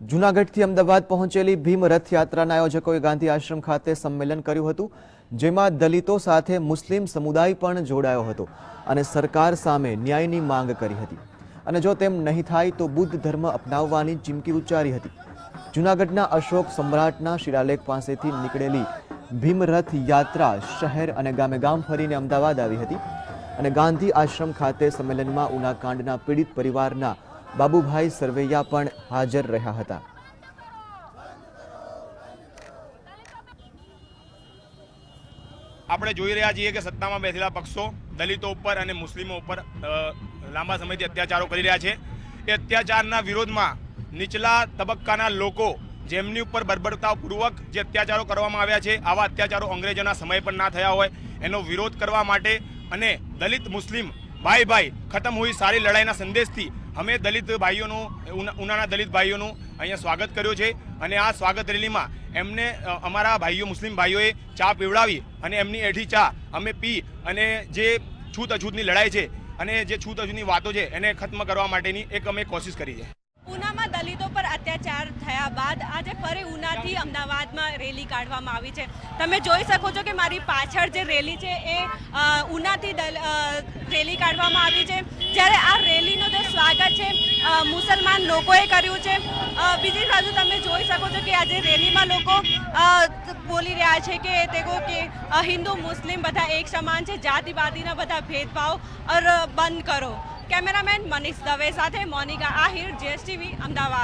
જૂનાગઢથી અમદાવાદ પહોંચેલી ભીમ રથયાત્રાના આયોજકોએ ગાંધી આશ્રમ ખાતે સંમેલન કર્યું હતું, જેમાં દલિતો સાથે મુસ્લિમ સમુદાય પણ જોડાયો હતો અને સરકાર સામે ન્યાયની માંગ કરી હતી. અને જો તેમ નહીં થાય તો બુદ્ધ ધર્મ અપનાવવાની ચીમકી ઉચ્ચારી હતી. જૂનાગઢના અશોક સમ્રાટના શિલાલેખ પાસેથી નીકળેલી ભીમરથ યાત્રા શહેર અને ગામે ગામ ફરીને અમદાવાદ આવી હતી અને ગાંધી આશ્રમ ખાતે સંમેલનમાં ઉનાકાંડના પીડિત પરિવારના બાબુભાઈ સરવૈયા પણ હાજર રહ્યા હતા. આપણે જોઈ રહ્યા છીએ કે સત્તામાં બેઠેલા પક્ષો દલિતો ઉપર અને મુસ્લિમો ઉપર લાંબા સમયથી અત્યાચારો કરી રહ્યા છે. એ અત્યાચારના વિરોધમાં નીચલા તબક્કાના લોકો જેમની ઉપર બર્બરતાપૂર્વક જે અત્યાચારો કરવામાં આવ્યા છે, આવા અત્યાચારો અંગ્રેજોના સમય પર ના થયા હોય. એનો વિરોધ કરવા માટે અને દલિત મુસ્લિમ ભાઈ ભાઈ ખતમ હોય સારી લડાઈના સંદેશથી અમે દલિત ભાઈઓનું ઉનાના દલિત ભાઈઓનું અહીંયા સ્વાગત કર્યું છે અને આ સ્વાગત રેલીમાં એમને અમારા ભાઈઓ, મુસ્લિમ ભાઈઓએ ચા પીવડાવી અને એમની એઠી ચા અમે પી અને જે છૂત અછૂતની લડાઈ છે અને જે છૂત અછૂતની વાતો છે એને ખત્મ કરવા માટેની એક અમે કોશિશ કરી છે. ઉનામાં દલિતો અત્યાચાર થયા બાદ આજે ફરી ઉનાથી અમદાવાદમાં રેલી કાઢવામાં આવી છે. તમે જોઈ શકો છો કે મારી પાછળ જે રેલી છે એ ઉનાથી રેલી કાઢવામાં આવી છે. જ્યારે આ રેલીનું જે સ્વાગત છે મુસલમાન લોકોએ કર્યું છે. બીજી બાજુ તમે જોઈ શકો છો કે આજે રેલીમાં લોકો બોલી રહ્યા છે કે તેઓ કે હિન્દુ, મુસ્લિમ બધા એક સમાન છે, જાતિવાદીના બધા ભેદભાવ બંધ કરો. કેમેરામેન મનીષ દવે સાથે મોનિકા આહિર, જીએસટીવી, અમદાવાદ.